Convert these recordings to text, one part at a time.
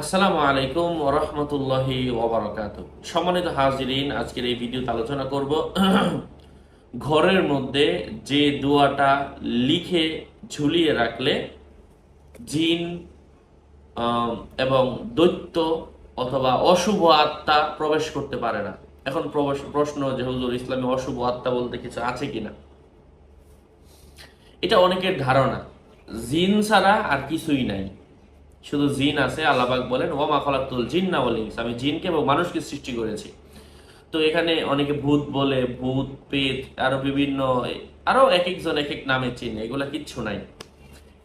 আসসালামু আলাইকুম রহমতুল্লাহি ওবরাকাত সম্মানিত হাজিরিন, আজকের এই ভিডিওতে আলোচনা করব ঘরের মধ্যে যে দোয়াটা লিখে ঝুলিয়ে রাখলে জিন এবং দৈত্য অথবা অশুভ আত্মা প্রবেশ করতে পারে না। এখন প্রবেশ, প্রশ্ন যে হুজুর ইসলামে অশুভ আত্মা বলতে কিছু আছে কিনা? এটা অনেকের ধারণা। জিন ছাড়া আর কিছুই নাই। শুধু জিন আছে আল্লাহবাক বলেন ওমা খলাকুল জিন না বলে আমি জিনকে এবং মানুষকে সৃষ্টি করেছি। তো এখানে অনেকে ভূত বলে, ভূত, পেত, আরও বিভিন্ন, আরও এক একজন এক এক নামে চিনে এগুলা কিচ্ছু নাই।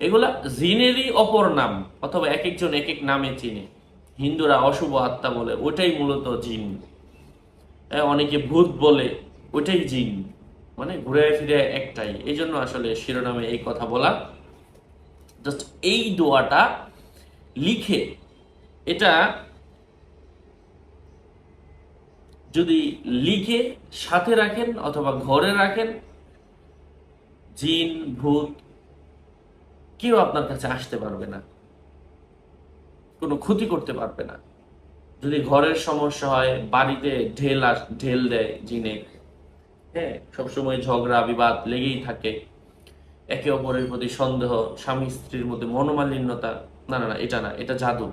এগুলা জিনেরই অপর নাম, অথবা এক একজন এক এক নামে চিনে হিন্দুরা অশুভ আত্মা বলে ওটাই মূলত জিন। অনেকে ভূত বলে ওটাই জিন। মানে ঘুরে ফিরে একটাই। এই জন্য আসলে শিরোনামে এই কথা বলা, জাস্ট এই দোয়াটা লিখে এটা যদি লিখে সাথে রাখেন অথবা ঘরে রাখেন, জিন, ভূত, কেউ আপনার কাছে আসতে পারবে না, কোনো ক্ষতি করতে পারবে না। যদি ঘরের সমস্যা হয়, বাড়িতে ঢেল আস, ঢেল দেয় জিনে হ্যাঁ সবসময় ঝগড়া, বিবাদ লেগেই থাকে। একে অপরের প্রতি সন্দেহ স্বামী স্ত্রীর মধ্যে মনোমালিন্যতা না না না, এটা না, এটা জাদু।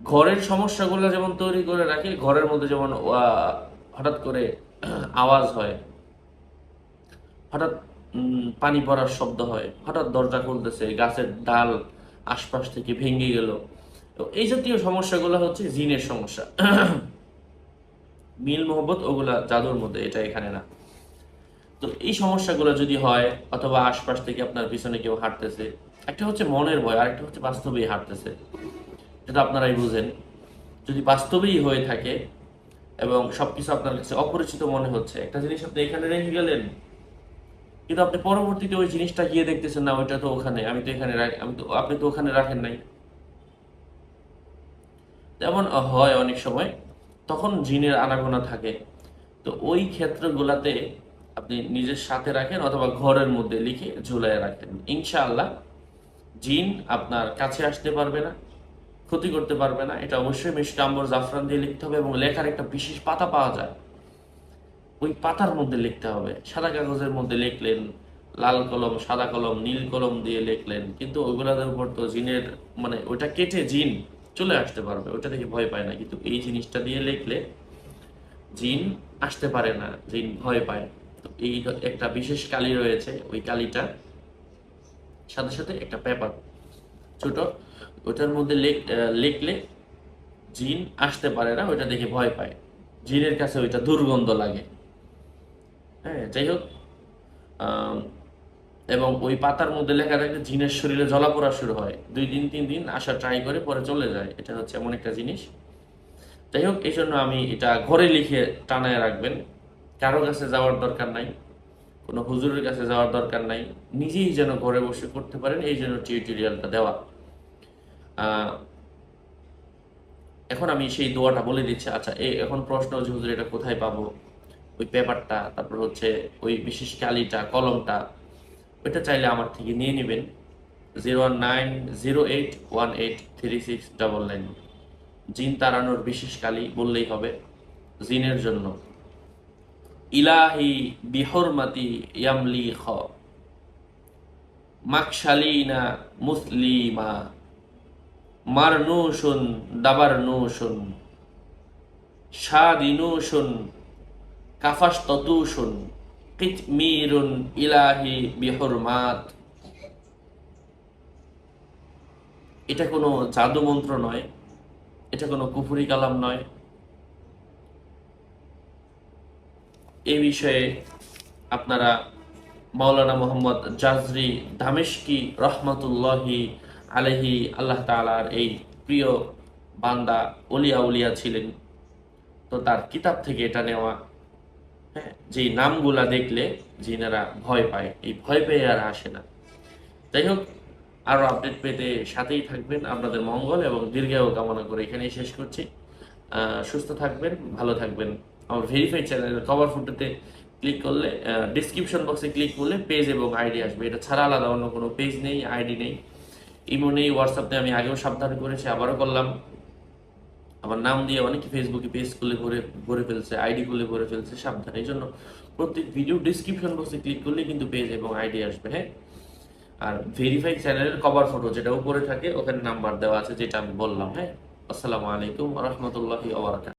ঘরের সমস্যাগুলো যেমন তৈরি করে রাখে, ঘরের মধ্যে যেমন হঠাৎ করে আওয়াজ হয়, হঠাৎ পানি পড়ার শব্দ হয়, হঠাৎ দরজা খুলতেছে, গাছের ডাল আশপাশ থেকে ভেঙে গেল। তো এই জাতীয় সমস্যাগুলো হচ্ছে জিনের সমস্যা। মিল, মোহব্বত, ওগুলা জাদুর মধ্যে, এটা এখানে না। তো এই সমস্যাগুলো যদি হয়, অথবা আশপাশ থেকে আপনার পিছনে কেউ হাঁটতেছে, একটা হচ্ছে মনের ভয়, আরেকটা হচ্ছে বাস্তবেই হাঁটতেছে। যেটা আপনারাই বুঝেন। যদি বাস্তবেই হয়ে থাকে এবং সবকিছু আপনার কাছে অপরিচিত মনে হচ্ছে, একটা জিনিস আপনি এখানে রেখে গেলেন, কিন্তু আপনি পরবর্তীতে ওই জিনিসটা গিয়ে দেখতেছেন, না, ওইটা তো ওখানে, আমি তো এখানে আমি তো, আপনি তো ওখানে রাখেন নাই। তেমন হয় অনেক সময়, তখন জিনের আনাগোনা থাকে। তো ওই ক্ষেত্রগুলাতে আপনি নিজের সাথে রাখেন অথবা ঘরের মধ্যে লিখে ঝুলাই রাখেন। ইনশাআল্লাহ জিন আপনার কাছে আসতে পারবে না, ক্ষতি করতে পারবে না। এটা অবশ্যই মিষ্টি আম্বর জাফরান দিয়ে লিখতে হবে এবং লেখার একটা বিশেষ পাতা পাওয়া যায়। ওই পাতার মধ্যে লিখতে হবে। সাদা কাগজের মধ্যে লিখলেন, লাল কলম, সাদা কলম, নীল কলম দিয়ে লিখলেন, কিন্তু ওইগুলোর উপর তো জিনের মানে ওইটা কেটে জিন চলে আসতে পারবে। ওইটা থেকে ভয় পায় না। কিন্তু এই জিনিসটা দিয়ে লিখলে জিন আসতে পারে না, জিন ভয় পায়। এই একটা বিশেষ কালি রয়েছে, ওই কালিটা। সাথে সাথে একটা পেপার ছোট। ওটার মধ্যে লিখলে জিন আসতে পারে না, ওইটা দেখে ভয় পায়। জিনের কাছে ওইটা দুর্গন্ধ লাগে। হ্যাঁ যাই হোক এবং ওই পাতার মধ্যে লেখা থাকে, জিনের শরীরে জ্বলাপোড়া শুরু হয়। দুই দিন, তিন দিন আসা ট্রাই করে পরে চলে যায়। এটা হচ্ছে এমন একটা জিনিস। যাই হোক, এই জন্য আমি এটা ঘরে লিখে টানায় রাখবেন। কারও কাছে যাওয়ার দরকার নাই, কোনো হুজুরের কাছে যাওয়ার দরকার নাই, নিজেই যেন ঘরে বসে করতে পারেন, এই জন্য টিউটোরিয়ালটা দেওয়া। এখন আমি সেই দোয়াটা বলে দিচ্ছি। আচ্ছা এই এখন প্রশ্ন যে হুজুর, এটা কোথায় পাবো? ওই পেপারটা, তারপর হচ্ছে ওই বিশেষ কালিটা, কলমটা, ওইটা চাইলে আমার থেকে নিয়ে নেবেন। Zero nine zero eight one eight three six double nine জিন তাড়ানোর বিশেষ কালি বললেই হবে, জিনের জন্য। ইলাহি বিহরমাতি ইয়ামলি খ মাকশালিনা মুসলিমা। মারনুশুন দাবারনুশুন। শাদিনুশুন কাফাস্ততুশুন কিতমিরুন ইলাহি বিহরমাত। এটা কোনো জাদু মন্ত্র নয়, এটা কোনো কুফুরি কালাম নয়। এ বিষয়ে আপনারা মাওলানা মোহাম্মদ জাজরি দামেশকি রহমতুল্লাহি আলহি আল্লাহ তালার এই প্রিয় বান্দা অলিয়া উলিয়া ছিলেন। তো তার কিতাব থেকে এটা নেওয়া হ্যাঁ যেই নামগুলা দেখলে জিনারা ভয় পায়, এই ভয় পেয়ে আর আসে না। যাই হোক আরও আপডেট পেতে সাথেই থাকবেন আপনাদের মঙ্গল এবং দীর্ঘায়ু কামনা করে এখানেই শেষ করছি। সুস্থ থাকবেন, ভালো থাকবেন। আমার ভেরিফাইড চ্যানেলের কভার ফটোতে ক্লিক করলে ডিসক্রিপশন বক্সে ক্লিক করলে পেজ এবং আইডি আসবে। এটা ছাড়া আলাদা, অন্য কোনো পেজ নেই আইডি নেই। ইমো নেই হোয়াটসঅ্যাপ আমি আগেও সাবধান করেছি, আবারও করলাম। আমার নাম দিয়ে অনেকে ফেসবুকে পেজ খুলে ভরে ভরে ফেলছে আইডি খুলে ভরে ফেলছে, সাবধান। এই জন্য প্রত্যেক ভিডিও ডিসক্রিপশন বক্সে ক্লিক করলে কিন্তু পেজ এবং আইডি আসবে হ্যাঁ? আর ভেরিফাই চ্যানেলের কভার ফটো যেটা উপরে থাকে, ওখানে নাম্বার দেওয়া আছে, যেটা আমি বললাম হ্যাঁ? আসসালামু আলাইকুম রহমতুল্লাহি